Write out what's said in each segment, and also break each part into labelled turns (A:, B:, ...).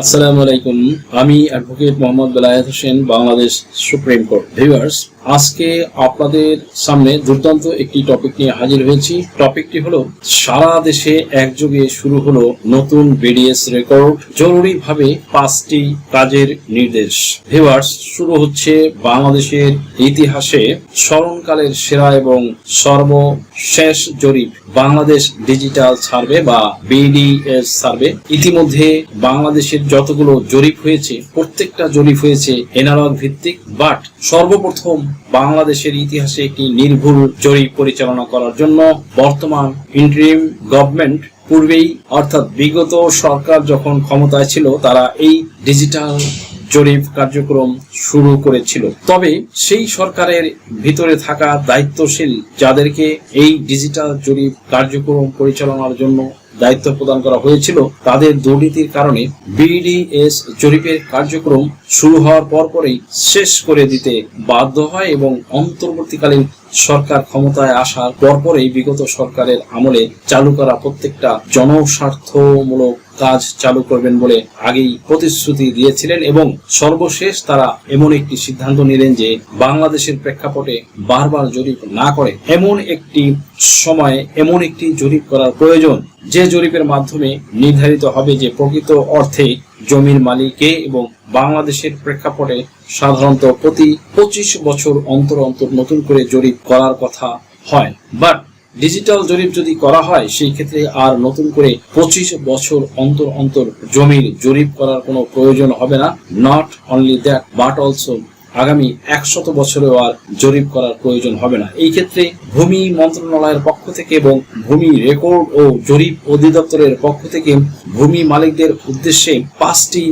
A: আসসালামু আলাইকুম। আমি advocate Mohammad Belayet Hossain, Bangladesh supreme court. Viewers, আজকে আপনাদের সামনে দুর্দান্ত একটি টপিক নিয়ে হাজির হয়েছি। টপিকটি হলো, সারা দেশে একযোগে শুরু হলো নতুন বিডিএস রেকর্ড জরুরিভাবে পাঁচটি কাজের নির্দেশ। ভিউয়ার্স, শুরু হচ্ছে বাংলাদেশের ইতিহাসে স্মরণকালের সেরা এবং সর্বশেষ জরিপ, বাংলাদেশ ডিজিটাল সার্ভে বা বিডিএস সার্ভে। ইতিমধ্যে বাংলাদেশের যতগুলো জরিপ হয়েছে, প্রত্যেকটা জরিপ হয়েছে এনালগ ভিত্তিক বাট সর্বপ্রথম বাংলাদেশের ইতিহাসে একটি নির্ভুল জরিপ পরিচালনা করার জন্য বর্তমান ইন্টারিম গভর্নমেন্ট পূর্বেই, অর্থাৎ বিগত সরকার যখন ক্ষমতায় ছিল, তারা এই ডিজিটাল জরিপ কার্যক্রম শুরু করেছিল। তবে সেই সরকারের ভিতরে থাকা দায়িত্বশীল যাদেরকে এই ডিজিটাল জরিপ কার্যক্রম পরিচালনার জন্য দায়িত্ব প্রদান করা হয়েছিল তাদের দুর্নীতির কারণে বিডিএস জরিপের কার্যক্রম শুরু হওয়ার পরপরই শেষ করে দিতে বাধ্য হয় এবং অন্তর্বর্তীকালীন সরকার ক্ষমতায় আসার পরপরই বিগত সরকারের আমলে চালু করা প্রত্যেকটা জনস্বার্থমূলক কাজ চালু করবেন বলে আগেই প্রতিশ্রুতি দিয়েছিলেন এবং সর্বশেষ তারা এমন একটি সিদ্ধান্ত নিলেন যে বাংলাদেশের প্রেক্ষাপটে বারবার জরিপ না করে এমন একটি সময়ে এমন একটি জরিপ করার প্রয়োজন। যে জরিপের মাধ্যমে নির্ধারিত হবে যে প্রকৃত অর্থে জমির মালিকে এবং বাংলাদেশের প্রেক্ষাপটে সাধারণত প্রতি পঁচিশ বছর অন্তর অন্তর নতুন করে জরিপ করার কথা হয়। বাট ডিজিটাল জরিপ যদি করা হয়, সেই ক্ষেত্রে আর নতুন করে পঁচিশ বছর অন্তর অন্তর জমির জরিপ করার কোনো প্রয়োজন হবে না। Not only that but also আগামী একশত বছরেও আর জরিপ করার প্রয়োজন হবে না। এই ক্ষেত্রে ভূমি মন্ত্রণালয়ের পক্ষ থেকে এবং ভূমি রেকর্ড ও জরিপ অধিদপ্তরের পক্ষ থেকে ভূমি মালিকদের উদ্দেশ্যে পাঁচটি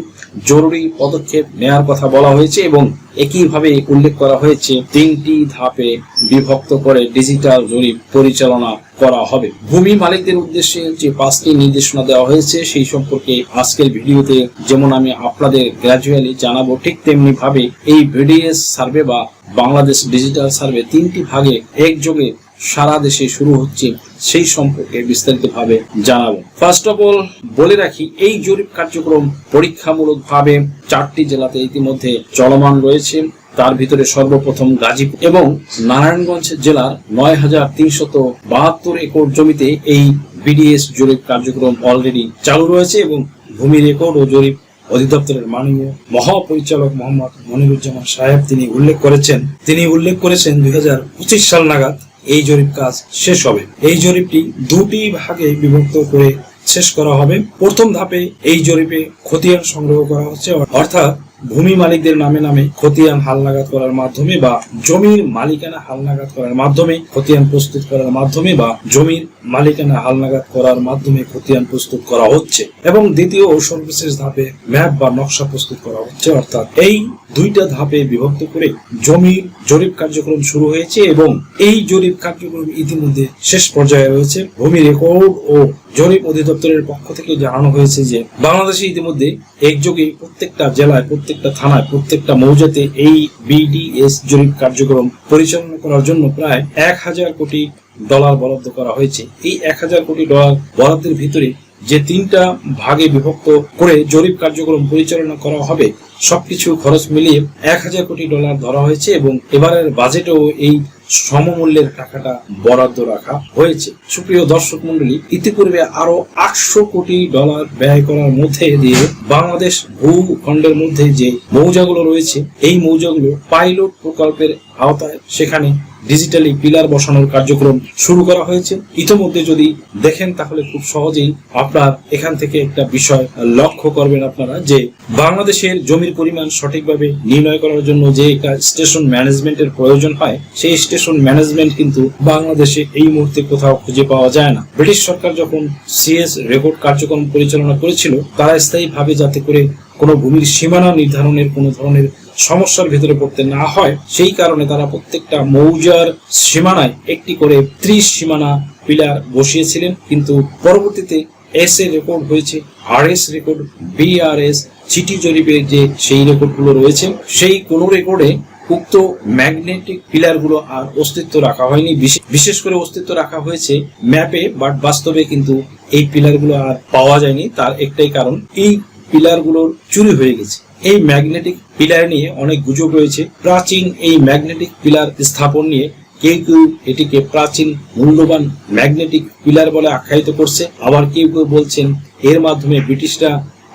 A: জরুরি পদক্ষেপ নেওয়ার কথা বলা হয়েছে এবং একইভাবে উল্লেখ করা হয়েছে, তিনটি ধাপে বিভক্ত করে ডিজিটাল জরিপ পরিচালনা করা হবে। ভূমি মালিকদের উদ্দেশ্যে যে পাঁচটি নির্দেশনা দেওয়া হয়েছে, সেই সম্পর্কে আজকের ভিডিওতে যেমন আমি আপনাদের গ্র্যাজুয়ালি জানাব, ঠিক তেমনি ভাবে এই ভিডিএস সার্ভে বা বাংলাদেশ ডিজিটাল সার্ভে তিনটি ভাগে একযোগে সারা দেশে শুরু হচ্ছে, সেই সম্পর্কে বিস্তারিতভাবে জানাব। ফার্স্ট অফ অল বলে রাখি, এই জরিপ কার্যক্রম পরীক্ষামূলকভাবে চারটি জেলাতে ইতিমধ্যে চলমান রয়েছে। তার ভিতরে সর্বপ্রথম গাজীপুর এবং নারায়ণগঞ্জ জেলার নয় হাজার তিনশত বাহাত্তর একর জমিতে এই বিডিএস জরিপ কার্যক্রম অলরেডি চালু রয়েছে এবং ভূমি রেকর্ড ও জরিপ অধিদপ্তরের মাননীয় মহাপরিচালক মোহাম্মদ মনিরুজ্জামান সাহেব তিনি উল্লেখ করেছেন। তিনি উল্লেখ করেছেন দুই হাজার পঁচিশ সাল নাগাদ এই জরিপ কাজ শেষ হবে। এই জরিপটি দুটি ভাগে বিভক্ত করে শেষ করা হবে। প্রথম ধাপে এই জরিপে খতিয়ান সংগ্রহ করা হচ্ছে, অর্থাৎ ভূমি মালিকদের নামে নামে খতিয়ান হালনাগাদ করার মাধ্যমে বা জমির মালিকানা হালনাগাদ করার মাধ্যমে খতিয়ান প্রস্তুত করার মাধ্যমে বা জমির মালিকানা হালনাগাদ করার মাধ্যমে খতিয়ান প্রস্তুত করা হচ্ছে এবং দ্বিতীয় ও সর্বশেষ ধাপে ম্যাপ বা নকশা প্রস্তুত করা হচ্ছে, অর্থাৎ এই দুইটা ধাপে বিভক্ত করে জমির জরিপ কার্যক্রম শুরু হয়েছে এবং এই জরিপ কার্যক্রম ইতিমধ্যে শেষ পর্যায়ে রয়েছে। ভূমি রেকর্ড ও জরিপ অধিদপ্তরের পক্ষ থেকে জানানো হয়েছে যে বাংলাদেশে ইতিমধ্যে একযোগে প্রত্যেকটা জেলায়, প্রত্যেকটা থানায়, প্রত্যেকটা মৌজাতে এই বিডিএস জরিপ কার্যক্রম পরিচালনা করার জন্য প্রায় এক হাজার কোটি ডলার বরাদ্দ করা হয়েছে। এই এক হাজার কোটি ডলার বরাদ্দের ভিতরে যে তিনটা ভাগে বিভক্ত করে জরিপ কার্যক্রম পরিচালনা করা হবে, সবকিছু খরচ মিলিয়ে এক হাজার কোটি ডলার ধরা হয়েছে এবং এবারের বাজেটেও এই সমমূল্যের টাকাটা বরাদ্দ রাখা হয়েছে। সুপ্রিয় দর্শক মন্ডলী ইতিপূর্বে আরও আটশো কোটি ডলার ব্যয় করার মধ্যে দিয়ে বাংলাদেশ ভূখণ্ডের মধ্যে যে মৌজাগুলো রয়েছে, এই মৌজাগুলো পাইলট প্রকল্পের আওতায় সেখানে ডিজিটালি পিলার বসানোর কার্যক্রম শুরু করা হয়েছে। ইতিমধ্যে যদি দেখেন, তাহলে খুব সহজেই আপনার এখান থেকে একটা বিষয় লক্ষ্য করবেন আপনারা যে বাংলাদেশের জমির পরিমাণ সঠিকভাবে নির্ণয় করার জন্য যে একটা স্টেশন ম্যানেজমেন্টের প্রয়োজন হয়, সেই স্টেশন ম্যানেজমেন্ট কিন্তু বাংলাদেশে এই মুহূর্তে কোথাও খুঁজে পাওয়া যায় না। ব্রিটিশ সরকার যখন সিএস রেকর্ড কার্যক্রম পরিচালনা করেছিল, তারা স্থায়ীভাবে যাতে করে কোনো ভূমির সীমানা নির্ধারণের, কোনো ধরনের সমস্যার ভিতরে পড়তে না হয়, সেই কারণে তারা প্রত্যেকটা মৌজার সীমানায় একটি করে ত্রিশ সীমানা পিলার বসিয়েছিলেন। কিন্তু পরবর্তীতে এস এ রেকর্ড হয়েছে আর এস রেকর্ড বিআরএস চিটি জরিপের যে সেই রেকর্ডগুলো রয়েছে, সেই কোনো রেকর্ডে উক্ত ম্যাগনেটিক পিলারগুলো আর অস্তিত্ব রাখা হয়নি। বিশে- বিশেষ করে অস্তিত্ব রাখা হয়েছে ম্যাপে বাট বাস্তবে কিন্তু এই পিলারগুলো আর পাওয়া যায়নি। তার একটাই কারণ, এই পিলারগুলোর চুরি হয়ে গেছে। এই ম্যাগনেটিক পিলার নিয়ে অনেক গুজব রয়েছে। প্রাচীন এই ম্যাগনেটিক পিলার স্থাপন নিয়ে কেউ কেউ এটিকে প্রাচীন মূল্যবান ম্যাগনেটিক পিলার বলে আখ্যায়িত করছে। আবার কেউ কেউ বলছেন এর মাধ্যমে ব্রিটিশরা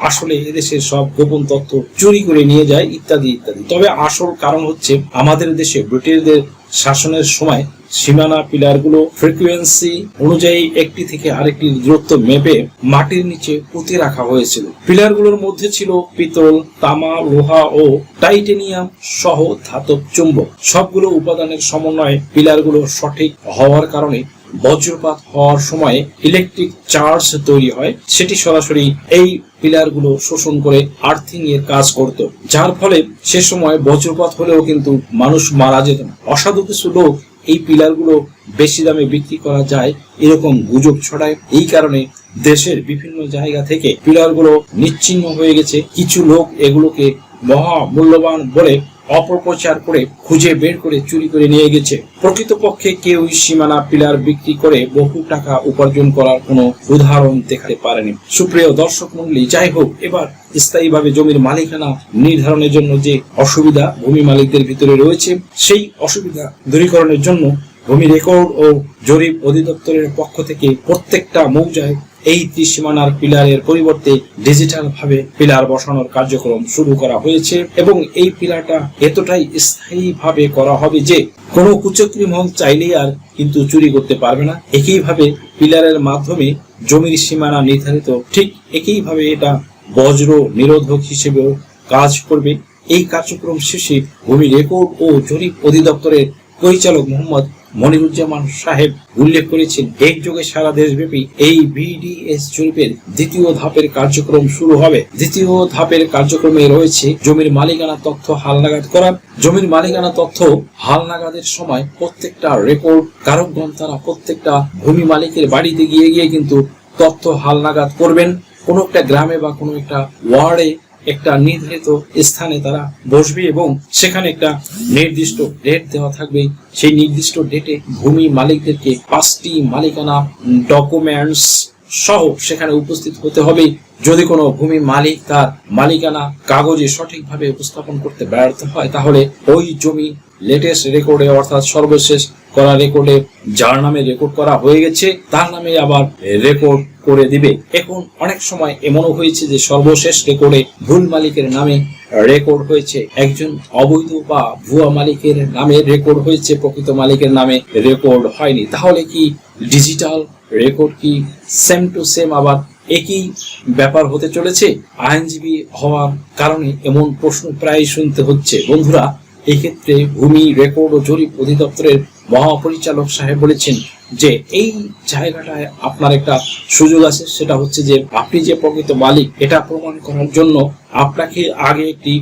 A: আসলে এদেশের সব গোপন তথ্য চুরি করে নিয়ে যায়, ইত্যাদি ইত্যাদি। তবে আসল কারণ হচ্ছে আমাদের দেশে ব্রিটিশদের শাসনের সময় সীমানা পিলারগুলো ফ্রিকোয়েন্সি অনুযায়ী একটি থেকে আরেকটি দূরত্ব মেপে মাটির নিচে পুঁতে রাখা হয়েছিল। পিলারগুলোর মধ্যে ছিল পিতল, তামা, লোহা ও টাইটেনিয়াম সহ ধাতব চুম্বক। সবগুলো উপাদানের সমন্বয়ে পিলারগুলো সঠিক হওয়ার কারণে বজ্রপাত হওয়ার সময় ইলেকট্রিক চার্জ তৈরি হয়। সেটি সরাসরি এই পিলারগুলো শোষণ করে আর্থিং এর কাজ করত, যার ফলে সে সময় বজ্রপাত হলেও কিন্তু মানুষ মারা যেত না। অসাধু কিছু লোক এই পিলারগুলো বেশি দামে বিক্রি করা যায় এরকম গুজব ছড়ায়। এই কারণে দেশের বিভিন্ন জায়গা থেকে পিলারগুলো নিচ্ছিন্ন হয়ে গেছে। কিছু লোক এগুলোকে মহা মূল্যবান বলে অপপ্রচার করে খুঁজে বের করে চুরি করে নিয়ে গেছে। প্রকৃতপক্ষে কেউ সীমানা পিলার বিক্রি করে বহু টাকা উপার্জন করার কোনো উদাহরণ দেখাতে পারেনি। সুপ্রিয় দর্শক মন্ডলী যাই হোক, এবার স্থায়ীভাবে জমির মালিকানা নির্ধারণের জন্য যে অসুবিধা ভূমি মালিকদের ভিতরে রয়েছে, সেই অসুবিধা দূরীকরণের জন্য ভূমি রেকর্ড ও জরিপ অধিদপ্তরের পক্ষ থেকে প্রত্যেকটা মৌজায় এই ত্রিসীমানার পিলারের পরিবর্তে ডিজিটাল ভাবে পিলার বসানোর কার্যক্রম শুরু করা হয়েছে এবং এই পিলারটা এতটাই স্থায়ী ভাবে করা হবে যে কোনো কুচক্রী মহল চাইলেই আর কিন্তু চুরি করতে পারবে না। একইভাবে পিলারের মাধ্যমে জমির সীমানা নির্ধারিত ঠিক একইভাবে এটা বজ্র নিরোধক হিসেবেও কাজ করবে। এই কার্যক্রম শেষে ভূমি রেকর্ড ও জরিপ অধিদপ্তরের পরিচালক মোহাম্মদ মনিরুজ্জামান সাহেব উল্লেখ করেছেন একযোগে সারা দেশব্যাপী এই বিডিএস জরিপের দ্বিতীয় ধাপের কার্যক্রম শুরু হবে। দ্বিতীয় ধাপের কার্যক্রমে রয়েছে জমির মালিকানা তথ্য হালনাগাদ করা। জমির মালিকানা তথ্য হালনাগাদের সময় প্রত্যেকটা রেকর্ড কারকগণ তারা প্রত্যেকটা ভূমি মালিকের বাড়িতে গিয়ে গিয়ে কিন্তু তথ্য হালনাগাদ করবেন। কোনো একটা গ্রামে বা কোনো একটা ওয়ার্ডে একটা নির্ধারিত স্থানে তারা বসবে এবং সেখানে একটা নির্দিষ্ট ডেট দেওয়া থাকবে। সেই নির্দিষ্ট ডেটে ভূমি মালিকদেরকে পাঁচটি মালিকানা ডকুমেন্টস সহ সেখানে উপস্থিত হতে হবে। যদি কোনো ভূমি মালিক তার মালিকানা কাগজে সঠিকভাবে উপস্থাপন করতে ব্যর্থ হয়, তাহলে ওই জমি লেটেস্ট রেকর্ডে অর্থাৎ সর্বশেষ করা রেকর্ডে যার নামে রেকর্ড করা হয়ে গেছে, তার নামে আবার রেকর্ড করে দিবে। এখন অনেক সময় এমনও হয়েছে যে সর্বশেষ রেকর্ডে ভুল মালিকের নামে রেকর্ড হয়েছে। একজন অবৈধ বা ভুয়া মালিকের নামে রেকর্ড হয়েছে, প্রকৃত মালিকের নামে রেকর্ড হয়নি। তাহলে কি ডিজিটাল রেকর্ড কি সেম টু সেম আবার একই ব্যাপার হতে চলেছে? আইনজীবী হওয়ার কারণে এমন প্রশ্ন প্রায় শুনতে হচ্ছে। বন্ধুরা এক্ষেত্রে ভূমি রেকর্ড ও জরিপ অধিদপ্তরের মহাপরিচালক সাহেব বলেছেন যে এই জায়গাটায় আপনার একটা সুযোগ আছে, সেটা হচ্ছে যে আপনি যে প্রকৃত মালিক, এটা প্রমাণ করার জন্য আপনাকে আগে একটি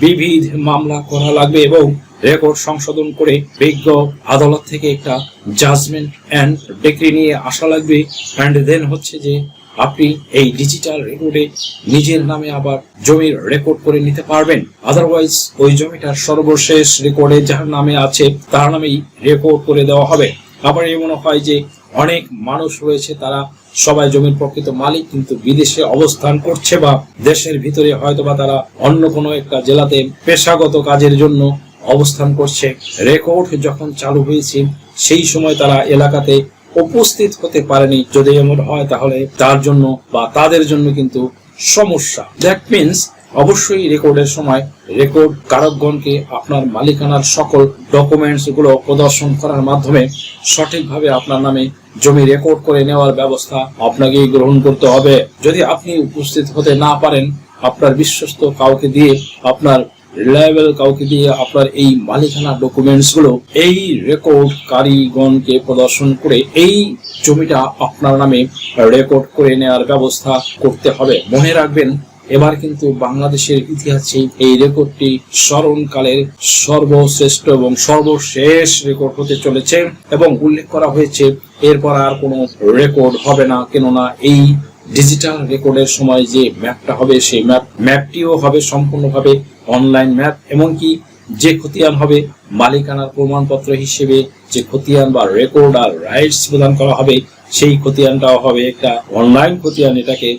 A: বিবিধ মামলা করা লাগবে এবং রেকর্ড সংশোধন করে বিজ্ঞ আদালত থেকে একটা জাজমেন্ট অ্যান্ড ডিগ্রি নিয়ে আসা লাগবে। অ্যান্ড দেন হচ্ছে যে আপনি এই ডিজিটাল রেকর্ডে নিজের নামে আবার জমির রেকর্ড করে নিতে পারবেন। আদারওয়াইজ ওই জমিটার সর্বশেষ রেকর্ডে যার নামে আছে, তার নামেই রেকর্ড করে দেওয়া হবে। আবার এমন হয় যে অনেক মানুষ রয়েছে, তারা সবাই জমির প্রকৃত মালিক, কিন্তু বিদেশে অবস্থান করছে বা দেশের ভিতরে হয়তো বা তারা অন্য কোনো একটা জেলাতে পেশাগত কাজের জন্য অবস্থান করছে। রেকর্ড যখন চালু হয়েছে, সেই সময় তারা এলাকাতে উপস্থিত হতে পারেনি। যদি এমন হয় তাহলে তার জন্য বা তাদের জন্য কিন্তু সমস্যা। দ্যাট মিনস অবশ্যই রেকর্ডের সময় রেকর্ড কারকগণকে আপনার মালিকানার সকল ডকুমেন্টসগুলো প্রদর্শন করার মাধ্যমে সঠিকভাবে আপনার নামে জমি রেকর্ড করে নেওয়ার ব্যবস্থা আপনাকে গ্রহণ করতে হবে। যদি আপনি উপস্থিত হতে না পারেন, আপনার বিশ্বস্ত কাউকে দিয়ে আপনার রিলায়েবল কাউকে দিয়ে আপনার এই মালিকানা ডকুমেন্টসগুলো, এই রেকর্ড কারিগণকে প্রদর্শন করে এই জমিটা আপনার নামে রেকর্ড করে নেওয়ার ব্যবস্থা করতে হবে। মনে রাখবেন, এবার কিন্তু বাংলাদেশের ইতিহাসে এই রেকর্ডটি স্মরণকালের সর্বশ্রেষ্ঠ এবং সর্বশেষ রেকর্ড হতে চলেছে এবং উল্লেখ করা হয়েছে, এরপর আর কোনো রেকর্ড হবে না। কেননা এই ডিজিটাল রেকর্ডের সময় যে ম্যাপটা হবে, সেই ম্যাপ ম্যাপটিও হবে সম্পূর্ণভাবে অনলাইন ম্যাপ এমনকি যে খতিয়ান হবে মালিকানার প্রমাণপত্র হিসেবে, যে খতিয়ান বা রেকর্ড আর রাইটস প্রদান করা হবে, সেই খতিয়ানটাও হবে একটা অনলাইন খতিয়ান। এটাকে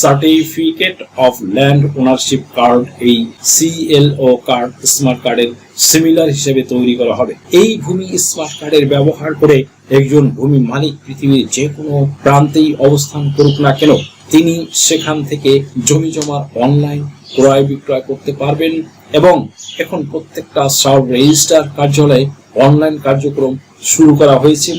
A: certificate of land ownership card এই সিএলও কার্ড স্মার্ট কার্ডের সিমিলার হিসেবে তৈরি করা হবে। এই ভূমি স্মার্ট কার্ডের ব্যবহার করে একজন ভূমি মালিক পৃথিবীর যে কোনো প্রান্তেই অবস্থান করুক না কেন তিনি সেখান থেকে জমি জমার অনলাইন ক্রয় বিক্রয় করতে পারবেন এবং এখন প্রত্যেকটা সাব রেজিস্টার কার্যালয়ে অনলাইন কার্যক্রম শুরু করা হয়েছে।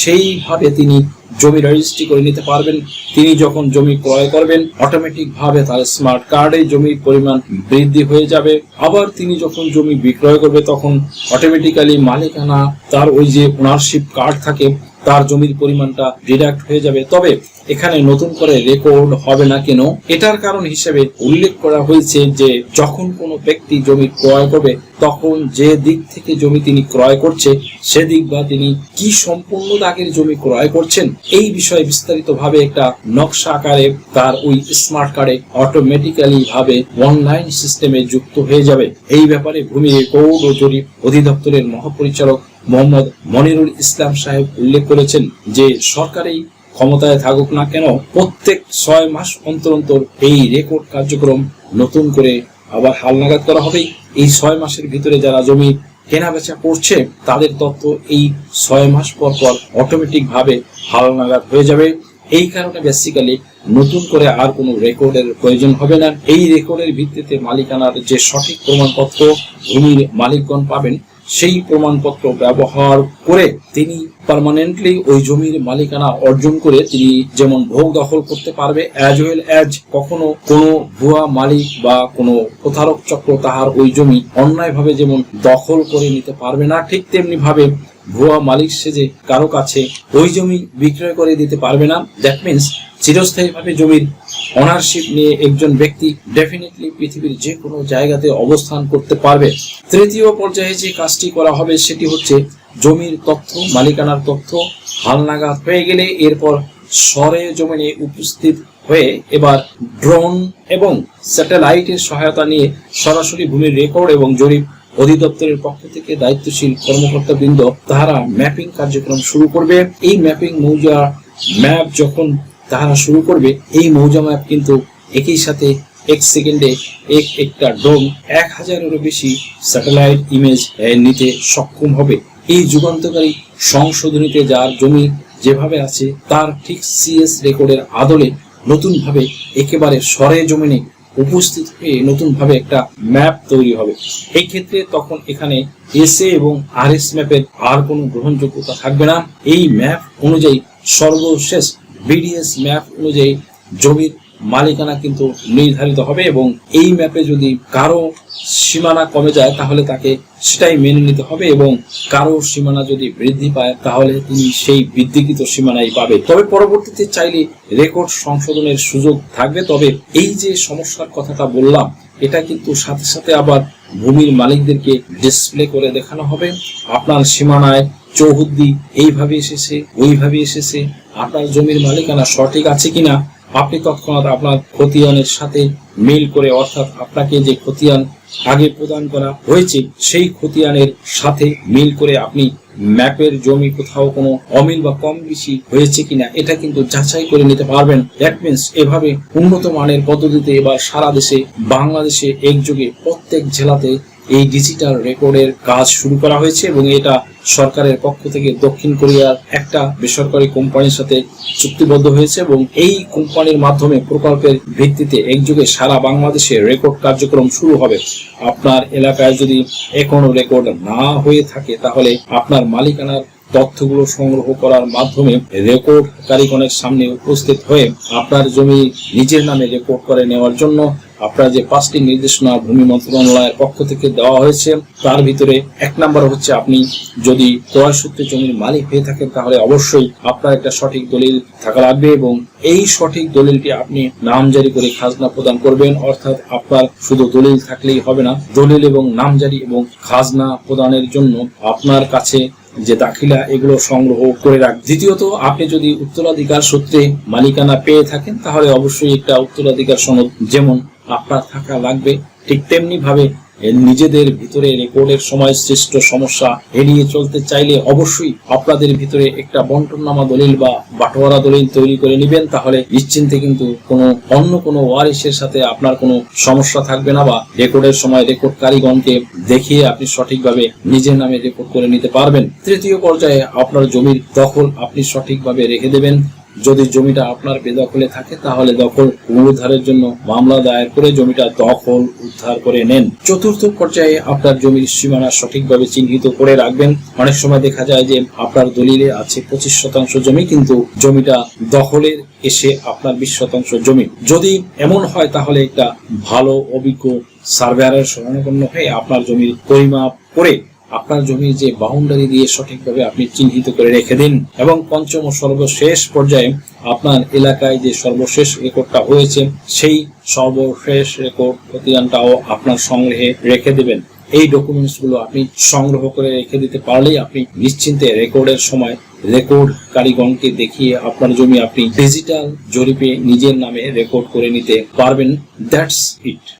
A: সেইভাবে তিনি জমি রেজিস্ট্রি করে নিতে পারবেন। তিনি যখন জমি ক্রয় করবেন অটোমেটিক ভাবে তার স্মার্ট কার্ডে জমির পরিমাণ বৃদ্ধি হয়ে যাবে। আবার তিনি যখন জমি বিক্রয় করবে, তখন অটোমেটিক্যালি মালিকানা তার ওই যে ওনারশিপ কার্ড থাকে তার জমির পরিমাণটা ডিডাক্ট হয়ে যাবে। তবে এখানে নতুন করে রেকর্ড হবে না কেন? এটার কারণ হিসেবে উল্লেখ করা হয়েছে যে, যখন কোনো ব্যক্তি জমি ক্রয় করবে, তখন যে দিক থেকে জমি তিনি ক্রয় করছে, সেদিক বা তিনি কি সম্পূর্ণ দাগের জমি ক্রয় করছেন, এই বিষয়ে বিস্তারিত ভাবে একটা নকশা আকারে তার ওই স্মার্ট কার্ডে অটোমেটিক্যালি ভাবে অনলাইন সিস্টেমে যুক্ত হয়ে যাবে। এই ব্যাপারে ভূমি রেকর্ড ও জরিপ অধিদপ্তরের মহাপরিচালক মোহাম্মদ মনিরুল ইসলাম সাহেব উল্লেখ করেছেন যে সরকারি ক্ষমতায় থাকুক না কেন, প্রত্যেক ছয় মাস অন্তর অন্তর এই রেকর্ড কার্যক্রম নতুন করে আবার হালনাগাদ করা হবে এই ছয় মাসের ভিতরে যারা জমি কেনা বেচা করছে, তাদের তথ্য এই ছয় মাস পর পর অটোমেটিক ভাবে হালনাগাদ হয়ে যাবে। এই কারণে বেসিক্যালি নতুন করে আর কোনো রেকর্ডের প্রয়োজন হবে না। এই রেকর্ডের ভিত্তিতে মালিকানার যে সঠিক প্রমাণপত্র, ভূমির মালিকগণ পাবেন সেই প্রমাণপত্র ব্যবহার করে তিনি পার্মানেন্টলি ওই জমির মালিকানা অর্জন করে তিনি যেমন ভোগ দখল করতে পারবে অ্যাজ ওয়েল অ্যাজ কখনো কোনো ভুয়া মালিক বা কোনো প্রতারক চক্র তাহার ওই জমি অন্যায়ভাবে যেমন দখল করে নিতে পারবে না, ঠিক তেমনি ভাবে ভুয়া মালিক সেজে কারও কাছে ওই জমি বিক্রয় করে দিতে পারবে না। দ্যাট মিনস চিরস্থায়ীভাবে জমির অনারশিপ নিয়ে একজন ব্যক্তি ডেফিনেটলি পৃথিবীর যে কোনো জায়গাতে অবস্থান করতে পারবে। তৃতীয় পর্যায়ে যে কাজটি করা হবে সেটি হচ্ছে জমির তথ্য, মালিকানার তথ্য হালনাগাদ হয়ে গেলে এরপর সরে জমিনে উপস্থিত হয়ে এবার ড্রোন এবং স্যাটেলাইটের সহায়তা নিয়ে সরাসরি ভূমির রেকর্ড এবং জরিপ অধিদপ্তরের পক্ষ থেকে দায়িত্বশীল কর্মকর্তা বৃন্দ তাহারা ম্যাপিং কার্যক্রম শুরু করবে। এই ম্যাপিং মৌজা ম্যাপ যখন তাহারা শুরু করবে এই মৌজা ম্যাপ কিন্তু একই সাথে এক সেকেন্ডে এক একটা ড্রোন এক হাজারেরও বেশি স্যাটেলাইট ইমেজ নিতে সক্ষম হবে। এই যুগান্তকারী সংশোধনীতে যার জমি যেভাবে আছে, তার ঠিক সিএস রেকর্ডের আদলে নতুনভাবে একেবারে সরে জমিনে উপস্থিত হয়ে নতুনভাবে একটা ম্যাপ তৈরি হবে। এই ক্ষেত্রে তখন এখানে এসএ এবং আর এস ম্যাপের আর কোনো গ্রহণযোগ্যতা থাকবে না। এই ম্যাপ অনুযায়ী সর্বশেষ বিডিএস ম্যাপ অনুযায়ী জমির মালিকানা কিন্তু নির্ধারিত হবে এবং এই ম্যাপে যদি কারও সীমানা কমে যায়, তাহলে তাকে সেটাই মেনে নিতে হবে এবং কারও সীমানা যদি বৃদ্ধি পায়, তাহলে তিনি সেই বৃদ্ধিকৃত সীমানাই পাবে। তবে পরবর্তীতে চাইলে রেকর্ড সংশোধনের সুযোগ থাকবে। তবে এই যে সমস্যার কথাটা বললাম, এটা কিন্তু সাথে সাথে আবার ভূমির মালিকদেরকে ডিসপ্লে করে দেখানো হবে। আপনার সীমানায় চৌহদ্দি এইভাবে এসেছে, ওইভাবে এসেছে। আপনার জমির মালিকানা সঠিক আছে কিনা, আপনি তৎক্ষণাৎ আপনার খতিয়ানের সাথে মিল করে অর্থাৎ আপনাকে যে খতিয়ান আগে প্রদান করা হয়েছে, সেই খতিয়ানের সাথে মিল করে আপনি ম্যাপের জমি কোথাও কোনো অমিল বা কম বেশি হয়েছে কিনা, এটা কিন্তু যাচাই করে নিতে পারবেন। দ্যাট মিনস এভাবে উন্নত মানের পদ্ধতিতে এবার সারা দেশে, বাংলাদেশে একযোগে প্রত্যেক জেলাতে এই ডিজিটাল রেকর্ডের কাজ শুরু করা হয়েছে এবং এটা সরকারের পক্ষ থেকে দক্ষিণ কোরিয়ার একটা বেসরকারি কোম্পানির সাথে চুক্তিবদ্ধ হয়েছে এবং এই কোম্পানির মাধ্যমে প্রকল্পের ভিত্তিতে একযোগে সারা বাংলাদেশে রেকর্ড কার্যক্রম শুরু হবে। আপনার এলাকায় যদি এখনও রেকর্ড না হয়ে থাকে, তাহলে আপনার মালিকানার তথ্যগুলো সংগ্রহ করার মাধ্যমে রেকর্ড কারিগণের সামনে উপস্থিত হয়ে আপনার জমি নিজের নামে রেকর্ড করে নেওয়ার জন্য আপনার যে পাঁচটি নির্দেশনা ভূমি মন্ত্রণালয়ের পক্ষ থেকে দেওয়া হয়েছে, তার ভিতরে এক নম্বর হচ্ছে আপনি যদি ক্রয় সূত্রে জমির মালিক হয়ে থাকেন, তাহলে অবশ্যই আপনার একটা সঠিক দলিল থাকা লাগবে এবং এই সঠিক দলিলটি আপনি নামজারি করে খাজনা প্রদান করবেন, অর্থাৎ আপনার শুধু দলিল থাকলেই হবে না, দলিল এবং নামজারি এবং খাজনা প্রদানের জন্য আপনার কাছে যে দাখিলা, এগুলো সংগ্রহ করে রাখ। দ্বিতীয়ত, আপনি যদি উত্তরাধিকার সূত্রে মালিকানা পেয়ে থাকেন, তাহলে অবশ্যই একটা উত্তরাধিকার সনদ, যেমন আপনার থাকা লাগবে। ঠিক তেমনি ভাবে নিজেদের ভিতরে রেকর্ডের সময় সৃষ্ট সমস্যা এড়িয়ে চলতে চাইলে অবশ্যই আপনাদের ভিতরে একটা বন্টননামা দলিল বা বাটোয়ারা দলিল তৈরি করে নেবেন। তাহলে নিশ্চিন্তে কিন্তু কোনো, অন্য কোনো ওয়ারিসের সাথে আপনার কোনো সমস্যা থাকবে না বা রেকর্ডের সময় রেকর্ড কারিগণকে দেখিয়ে আপনি সঠিকভাবে নিজের নামে রেকর্ড করে নিতে পারবেন। তৃতীয় পর্যায়ে আপনার জমির দখল আপনি সঠিকভাবে রেখে দেবেন। যদি জমিটা আপনার বেদখলে থাকে, তাহলে দখল পুনরুদ্ধারের জন্য মামলা দায়ের করে জমিটা দখল উদ্ধার করে নেন। চতুর্থ পর্যায়ে আপনার জমির সীমানা সঠিকভাবে চিহ্নিত করে রাখবেন। অনেক সময় দেখা যায় যে আপনার দলিলে আছে পঁচিশ শতাংশ জমি, কিন্তু জমিটা দখলের এসে আপনার বিশ শতাংশ জমি। যদি এমন হয়, তাহলে একটা ভালো, অভিজ্ঞ সার্ভেয়ারের শরণাপন্ন হয়ে আপনার জমির পরিমাপ করে আপনার জমির যে বাউন্ডারি দিয়ে সঠিকভাবে আপনি চিহ্নিত করে রেখে দিন এবং পঞ্চম ও সর্বশেষ পর্যায়ে আপনার এলাকায় যে সর্বশেষ রেকর্ডটা হয়েছে, সেই সর্বশেষ রেকর্ড প্রতিদানটাও আপনার সংগ্রহে রেখে দেবেন। এই ডকুমেন্টসগুলো আপনি সংগ্রহ করে রেখে দিতে পারলেই আপনি নিশ্চিন্তে রেকর্ডের সময় রেকর্ড কারিগণকে দেখিয়ে আপনার জমি আপনি ডিজিটাল জরিপে নিজের নামে রেকর্ড করে নিতে পারবেন। That's it